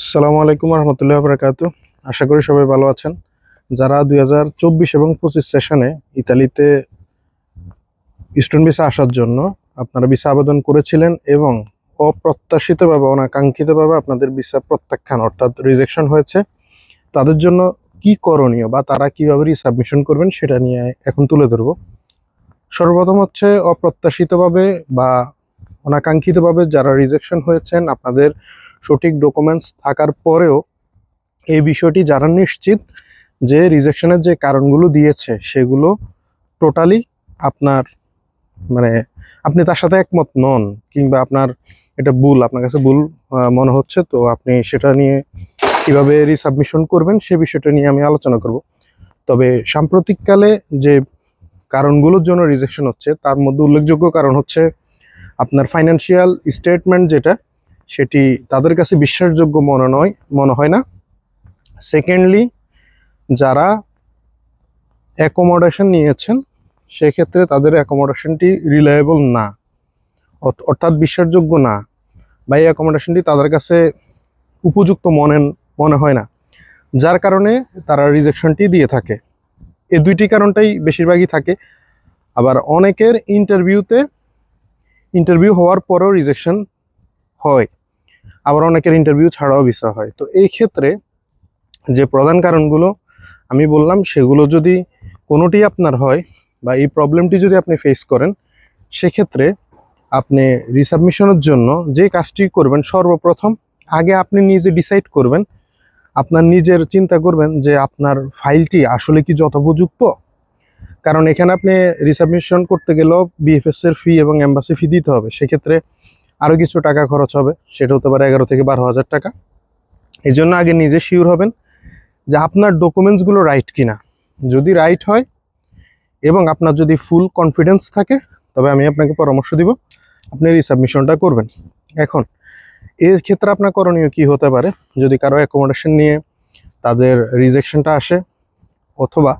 আসসালামু আলাইকুম রহমতুল্লাহ বরাকাতু আশা করি সবাই ভালো আছেন। যারা দুই হাজার চব্বিশ এবং পঁচিশ সেশনে ইতালিতে স্টুডেন্ট ভিসা আসার জন্য আপনারা ভিসা আবেদন করেছিলেন এবং অপ্রত্যাশিতভাবে, অনাকাঙ্ক্ষিতভাবে আপনাদের ভিসা প্রত্যাখ্যান অর্থাৎ রিজেকশন হয়েছে, তাদের জন্য কি করণীয় বা তারা কীভাবে রিসাবমিশন করবেন সেটা নিয়ে এখন তুলে ধরবো। সর্বপ্রথম হচ্ছে অপ্রত্যাশিতভাবে বা অনাকাঙ্ক্ষিতভাবে যারা রিজেকশন হয়েছেন, আপনাদের সঠিক ডকুমেন্টস থাকার পরেও এই বিষয়টি যারা নিশ্চিত যে রিজেকশনের যে কারণগুলো দিয়েছে, সেগুলো টোটালি আপনার মানে আপনি তার সাথে একমত নন কিংবা আপনার এটা ভুল, আপনার কাছে ভুল মনে হচ্ছে, তো আপনি সেটা নিয়ে কীভাবে রিসাবমিশন করবেন সে বিষয়টা নিয়ে আমি আলোচনা করব। তবে সাম্প্রতিককালে যে কারণগুলোর জন্য রিজেকশন হচ্ছে, তার মধ্যে উল্লেখযোগ্য কারণ হচ্ছে আপনার ফাইন্যান্সিয়াল স্টেটমেন্ট যেটা সেটি তাদের কাছে বিশ্বাসযোগ্য মনে নয়, মনে হয় না। সেকেন্ডলি যারা অ্যাকোমোডেশন নিয়েছেন, সেক্ষেত্রে তাদের অ্যাকোমোডেশনটি রিলায়েবল না। অর্থ- অর্থাৎ বিশ্বাসযোগ্য না। বা এই অ্যাকোমোডেশনটি তাদের কাছে উপযুক্ত মনে মনে হয় না। যার কারণে তারা রিজেকশনটি দিয়ে থাকে। এই দুইটি কারণটাই বেশিরভাগই থাকে। আবার অনেকের ইন্টারভিউতে ইন্টারভিউ হওয়ার পরেও রিজেকশন হয়। আবার অনেকের ইন্টারভিউ ছাড়াও ভিসা হয়। তো এই ক্ষেত্রে যে প্রধান কারণগুলো আমি বললাম, সেগুলো যদি কোনোটি আপনার হয় বা এই প্রবলেমটি যদি আপনি ফেস করেন, সেক্ষেত্রে আপনি রিসাবমিশনের জন্য যে কাজটি করবেন, সর্বপ্রথম আগে আপনি নিজে ডিসাইড করবেন, আপনার নিজের চিন্তা করবেন যে আপনার ফাইলটি আসলে কি যথোপযুক্ত? কারণ এখানে আপনি রিসাবমিশন করতে গেলেও বিএফএস এর ফি এবং অ্যাম্বাসি ফি দিতে হবে। সেক্ষেত্রে আরও কিছু টাকা খরচ হবে, সেটা হতে পারে এগারো থেকে বারো হাজার টাকা। এই জন্য আগে নিজে শিওর হবেন যে আপনার ডকুমেন্টসগুলো রাইট কিনা। যদি রাইট হয় এবং আপনার যদি ফুল কনফিডেন্স থাকে, তবে আমি আপনাকে পরামর্শ দিব, আপনি রিসাবমিশনটা করবেন। এখন, এর ক্ষেত্রে আপনার করণীয় কি হতে পারে? যদি কারও অ্যাকোমোডেশন নিয়ে তাদের রিজেকশনটা আসে, অথবা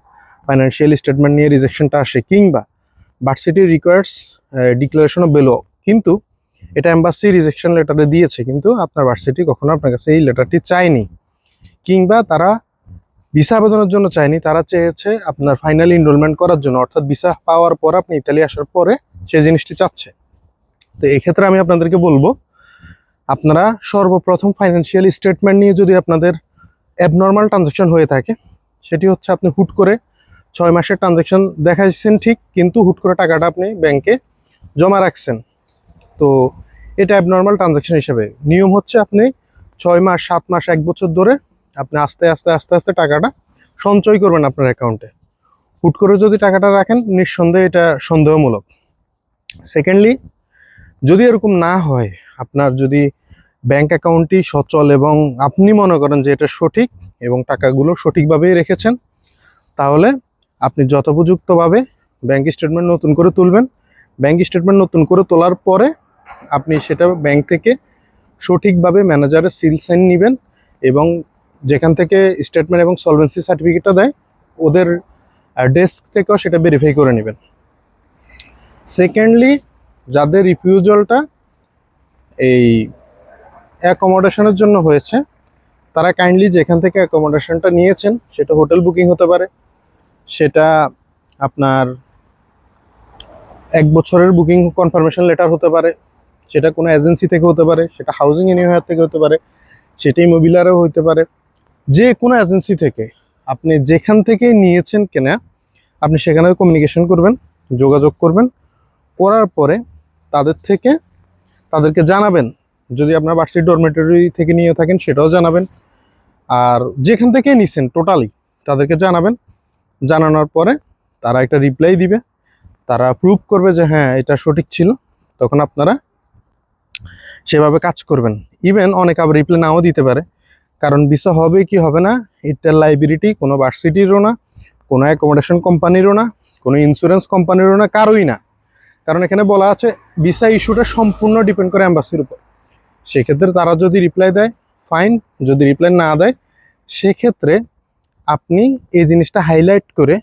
ফাইন্যান্সিয়াল স্টেটমেন্ট নিয়ে রিজেকশনটা আসে, কিংবা varsity requires declaration of below কিন্তু এটা এম্বাসি রিজেকশন লেটারে দিয়েছে, কিন্তু আপনার ভার্সিটি কখনো আপনার কাছে এই লেটারটি চায়নি। কিংবা তারা ভিসা আবেদনের জন্য চায়নি, তারা চেয়েছে আপনার ফাইনাল এনরোলমেন্ট করার জন্য, অর্থাৎ ভিসা পাওয়ার পর আপনি ইতালি আসার পরে সেই জিনিসটি চাচ্ছে। তো এই ক্ষেত্রে আমি আপনাদেরকে বলব, আপনারা সর্বপ্রথম ফাইন্যান্সিয়াল স্টেটমেন্ট নিয়ে যদি আপনাদের অ্যাবনর্মাল ট্রানজ্যাকশন হয়ে থাকে, সেটি হচ্ছে আপনি হুট করে ছয় মাসের ট্রানজ্যাকশন দেখাচ্ছেন ঠিক, কিন্তু হুট করে টাকাটা আপনি ব্যাংকে জমা রাখছেন। তো এটা অ্যাবনর্মাল ট্রানজ্যাকশন হিসেবে। নিয়ম হচ্ছে আপনি ছয় মাস, সাত মাস, এক বছর ধরে আপনি আস্তে আস্তে আস্তে আস্তে টাকাটা সঞ্চয় করবেন আপনার অ্যাকাউন্টে হুট করে যদি টাকাটা রাখেন, নিঃসন্দেহে এটা সন্দেহমূলক। সেকেন্ডলি যদি এরকম না হয়, আপনার যদি ব্যাংক অ্যাকাউন্টটি সচল এবং আপনি মনে করেন যে এটা সঠিক এবং টাকাগুলো সঠিকভাবেই রেখেছেন, তাহলে আপনি যথোপযুক্তভাবে ব্যাংক স্টেটমেন্ট নতুন করে তুলবেন। ব্যাংক স্টেটমেন্ট নতুন করে তোলার পরে আপনি সেটা ব্যাংক থেকে সঠিকভাবে ম্যানেজারের সিল সাইন নেবেন এবং যেখান থেকে স্টেটমেন্ট এবং সলভেন্সি সার্টিফিকেটটা দেয়, ওদের ডেস্ক থেকেও সেটা ভেরিফাই করে নেবেন। সেকেন্ডলি যাদের রিফিউজালটা এই অ্যাকোমোডেশনের জন্য হয়েছে, তারা কাইন্ডলি যেখান থেকে অ্যাকোমোডেশনটা নিয়েছেন, সেটা হোটেল বুকিং হতে পারে, সেটা আপনার এক বছরের বুকিং কনফার্মেশন লেটার হতে পারে সেটা কোনো এজেন্সি থেকে হতে পারে, সেটা হাউজিং ইউনিভার থেকে হতে পারে, সেটাই মোবিলারও হতে পারে। যে কোনো এজেন্সি থেকে আপনি যেখান থেকে নিয়েছেন কেনা, আপনি সেখানে কমিউনিকেশন করবেন, যোগাযোগ করবেন, করার পরে তাদের থেকে তাদেরকে জানাবেন। যদি আপনার বার্ষিক ডরমেটরি থেকে নিয়ে থাকেন, সেটাও জানাবেন। আর যেখান থেকে নিছেন টোটালি তাদেরকে জানাবেন। জানানোর পরে তারা একটা রিপ্লাই দিবে। তারা প্রুভ করবে যে হ্যাঁ এটা সঠিক ছিল। তখন আপনারা সেভাবে কাজ করবেন। ইভেন অনেক আবার রিপ্লাই নাও দিতে পারে। কারণ ভিসা হবে কি হবে না, এটার লাইবিলিটি কোনো ভার্সিটিরও না, কোনো অ্যাকোমোডেশন কোম্পানিরও না, কোনো ইন্স্যুরেন্স কোম্পানিরও না, কারোই না। কারণ এখানে বলা আছে ভিসা ইস্যুটা সম্পূর্ণ ডিপেন্ড করে অ্যাম্বাসির উপর। সেক্ষেত্রে তারা যদি রিপ্লাই দেয় ফাইন যদি রিপ্লাই না দেয়, সেক্ষেত্রে আপনি এই জিনিসটা হাইলাইট করে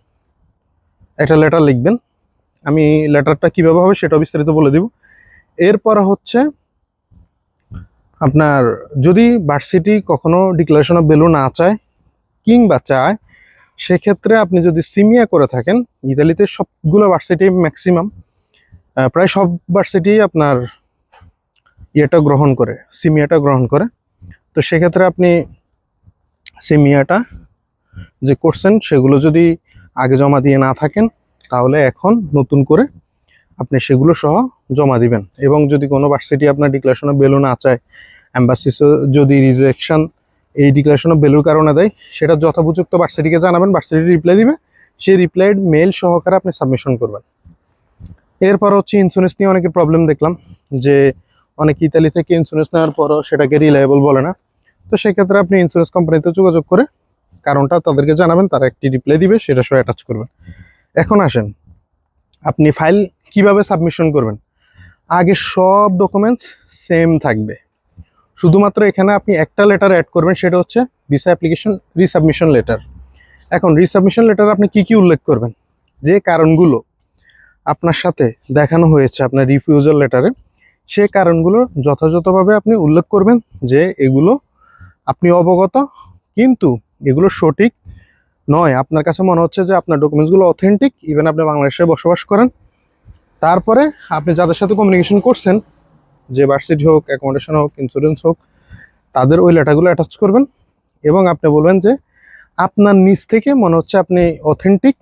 একটা লেটার লিখবেন। আমি লেটারটা কীভাবে হবে সেটা বিস্তারিত বলে দিব। এরপর হচ্ছে আপনার যদি ভার্সিটি কখনো ডিক্লারেশন অফ ভ্যালু না চায়, কিংবা চায়, সেক্ষেত্রে আপনি যদি সিমিয়া করে থাকেন, ইতালিতে সবগুলো ভার্সিটি ম্যাক্সিমাম প্রায় সব ভার্সিটি আপনার ইয়েটা গ্রহণ করে সিমিয়াটা গ্রহণ করে। তো সেক্ষেত্রে আপনি সিমিয়াটা যে করছেন, সেগুলো যদি আগে জমা দিয়ে না থাকেন, তাহলে এখন নতুন করে আপনি সেগুলো সহ জমা দিবেন। এবং যদি কোনো ভার্সিটি আপনার ডিক্লারেশন ভ্যালু না চায় অ্যাম্বাসিস যদি রিজেকশন এই ডিক্লারেশন ভ্যালুর কারণে দেয়, সেটা যথোপযুক্ত ভার্সিটিকে জানাবেন ভার্সিটি রিপ্লাই দিবে, সেই রিপ্লাইড মেল সহকারে আপনি সাবমিশন করবেন। এরপর হচ্ছে ইন্স্যুরেন্স নিয়ে অনেকের প্রবলেম দেখলাম, যে অনেক ইতালি থেকে ইন্স্যুরেন্স নেওয়ার পরও সেটাকে রিলায়েবল বলে না। তো সেক্ষেত্রে আপনি ইন্স্যুরেন্স কোম্পানিতে যোগাযোগ করে কারণটা তাদেরকে জানাবেন, তারা একটি রিপ্লাই দিবে, সেটা সহ অ্যাটাচ করবেন। এখন আসেন, আপনি ফাইল কীভাবে সাবমিশন করবেন? আগে সব ডকুমেন্টস সেম থাকবে। শুধুমাত্র এখানে আপনি একটা লেটার অ্যাড করবেন, সেটা হচ্ছে ভিসা অ্যাপ্লিকেশন রিসাবমিশন লেটার এখন রিসাবমিশন লেটার আপনি কি কি উল্লেখ করবেন? যে কারণগুলো আপনার সাথে দেখানো হয়েছে আপনার রিফিউজাল লেটারে সে কারণগুলো যথাযথভাবে আপনি উল্লেখ করবেন যে এগুলো আপনি অবগত, কিন্তু এগুলো সঠিক নয়। আপনার কাছে মনে হচ্ছে যে আপনার ডকুমেন্টসগুলো অথেন্টিক ইভেন আপনি বাংলাদেশে বসবাস করেন। তারপরে আপনি যাদের সাথে কমিউনিকেশন করছেন যে ভার্সিটি হোক অ্যাকোমোডেশন হোক ইন্স্যুরেন্স হোক, তাদের ওই লেটারগুলো অ্যাটাচ করবেন এবং আপনি বলবেন যে আপনার নিজ থেকে মনে হচ্ছে আপনি অথেন্টিক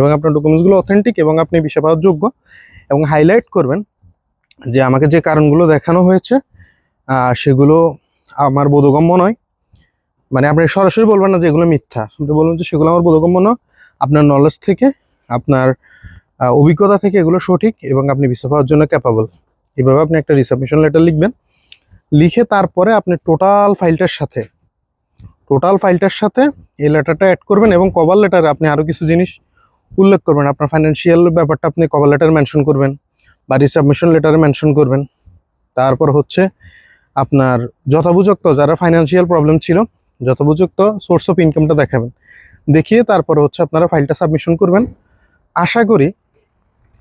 এবং আপনার ডকুমেন্টসগুলো অথেন্টিক এবং আপনি বিষয় পাওয়ার যোগ্য এবং হাইলাইট করবেন যে আমাকে যে কারণগুলো দেখানো হয়েছে সেগুলো আমার বোধগম্য নয়। মানে আপনি সরাসরি বলবেন না যে এগুলো মিথ্যা। আপনি বলবেন যে সেগুলো আমার বোধগম্য নয়। আপনার নলেজ থেকে, আপনার অভিজ্ঞতা থেকে এগুলো সঠিক এবং আপনি ভিসা পাওয়ার জন্য ক্যাপাবল এভাবে আপনি একটা রিসাবমিশন লেটার লিখবেন। লিখে তারপরে আপনি টোটাল ফাইলটার সাথে টোটাল ফাইলটার সাথে এই লেটারটা অ্যাড করবেন এবং কভার লেটারে আপনি আরও কিছু জিনিস উল্লেখ করবেন। আপনার ফাইন্যান্সিয়াল ব্যাপারটা আপনি কভার লেটার মেনশন করবেন বা রিসাবমিশন লেটারে মেনশন করবেন। তারপর হচ্ছে আপনার যথাপযুক্ত যারা ফাইন্যান্সিয়াল প্রবলেম ছিল যথাপযুক্ত সোর্স অফ ইনকামটা দেখাবেন। দেখিয়ে তারপর হচ্ছে আপনারা ফাইলটা সাবমিশন করবেন। আশা করি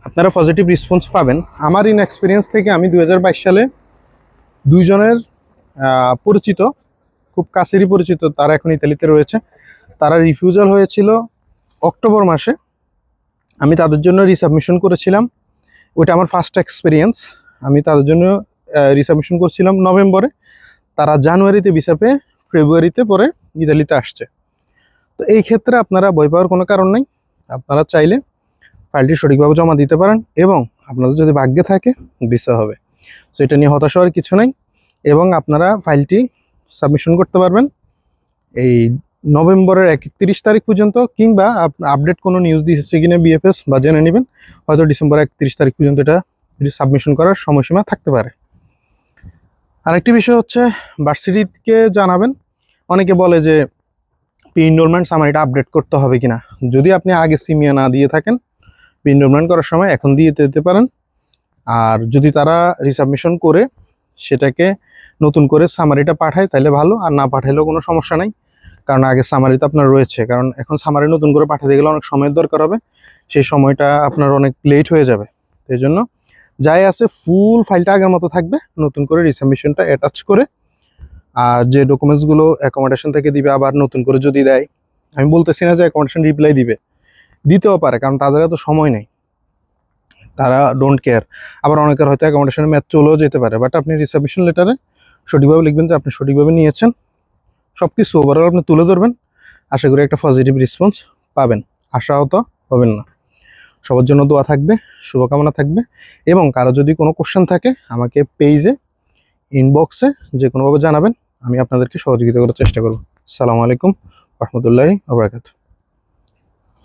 আপনারা পজিটিভ রেসপন্স পাবেন। আমার ইন এক্সপিরিয়েন্স থেকে আমি দু হাজার বাইশ সালে দুইজনের পরিচিত, খুব কাছেরই পরিচিত, তারা এখন ইতালিতে রয়েছে। তারা রিফিউজাল হয়েছিল অক্টোবর মাসে। আমি তাদের জন্য রিসাবমিশন করেছিলাম। ওইটা আমার ফার্স্ট এক্সপিরিয়েন্স আমি তাদের জন্য রিসাবমিশন করছিলাম নভেম্বরে। তারা জানুয়ারিতে ভিসা পেয়ে ফেব্রুয়ারিতে পরে ইতালিতে আসছে। তো এই ক্ষেত্রে আপনারা ভয় পাওয়ার কোনো কারণ নেই। আপনারা চাইলে ফাইলটি সঠিকভাবে জমা দিতে পারেন এবং আপনাদের যদি ভাগ্যে থাকে, ভিসা হবে। সো এটা নিয়ে হতাশ হওয়ার কিছু নেই এবং আপনারা ফাইলটি সাবমিশন করতে পারবেন এই নভেম্বরের একত্রিশ তারিখ পর্যন্ত কিংবা আপডেট কোনো নিউজ দিয়েছে কিনা বিএফএস বা জেনে নেবেন। হয়তো ডিসেম্বর একত্রিশ তারিখ পর্যন্ত এটা সাবমিশন করার সময়সীমা থাকতে পারে। আরেকটি বিষয় হচ্ছে ভার্সিটিকে জানাবেন। অনেকে বলে যে পি ইনরোলমেন্ট আমার এটা আপডেট করতে হবে কিনা। যদি আপনি আগে সিমিয়া না দিয়ে থাকেন পি ইনরোলমেন্ট করার সময় এখন দিয়ে দিতে পারেন। আর যদি তারা রিসাবমিশন করে সেটাকে নতুন করে সামারিটা পাঠায় তাহলে ভালো। আর না পাঠাইলেও কোনো সমস্যা নাই। কারণ আগে সামারি তো আপনার রয়েছে। কারণ এখন সামারি নতুন করে পাঠাতে গেলে অনেক সময়ের দরকার হবে। সেই সময়টা আপনার অনেক লেট হয়ে যাবে। এই জন্য যাই আছে ফুল ফাইলটা আগের মতো থাকবে। নতুন করে রিসাবমিশনটা অ্যাটাচ করে। আর যে ডকুমেন্টসগুলো অ্যাকোমোডেশন থেকে দিবে আবার নতুন করে যদি দেয়। আমি বলতেছি না যে অ্যাকোমোডেশন রিপ্লাই দিবে। দিতেও পারে, কারণ তাদের এত সময় নেই। তারা ডোন্ট কেয়ার আবার অনেকের হয়তো অ্যাকোমোডেশনের ম্যাচ চলেও যেতে পারে বাট আপনি রিসাবমিশন লেটারে সঠিকভাবে লিখবেন যে আপনি সঠিকভাবে নিয়েছেন। সব কিছু ওভারঅল আপনি তুলে ধরবেন। আশা করি একটা পজিটিভ রেসপন্স পাবেন। আশাহত হবেন না। সবার জন্য দোয়া থাকবে, শুভকামনা থাকবে, এবং কারও যদি কোনো কোশ্চেন থাকে, আমাকে পেজে ইনবক্সে যে কোনোভাবে জানাবেন। আমি আপনাদেরকে সহযোগিতা করার চেষ্টা করব। সালামু আলাইকুম, রহমতুল্লাহি আবরাকাত